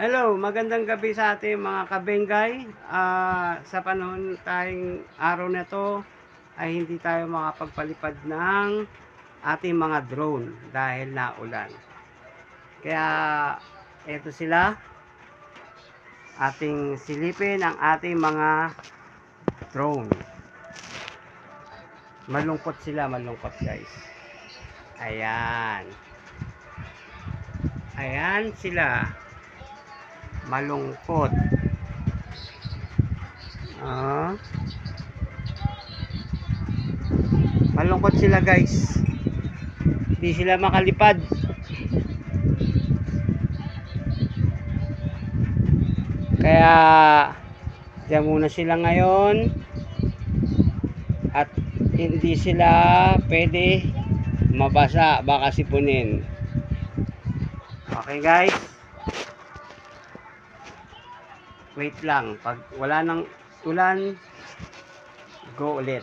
Hello, magandang gabi sa ating mga kabengay. Ah, sa panahon tayong araw na to ay hindi tayo makapagpalipad ng ating mga drone dahil naulan. Kaya eto sila ating silipin ang ating mga drone. Malungkot sila, malungkot guys. Ayan. Ayan sila malungkot. Ah. Malungkot sila guys. Hindi sila makalipad. Kaya diyan muna sila ngayon. At hindi sila pwede mabasa baka sipunin. Okay guys. Wait lang pag wala nang ulan go ulit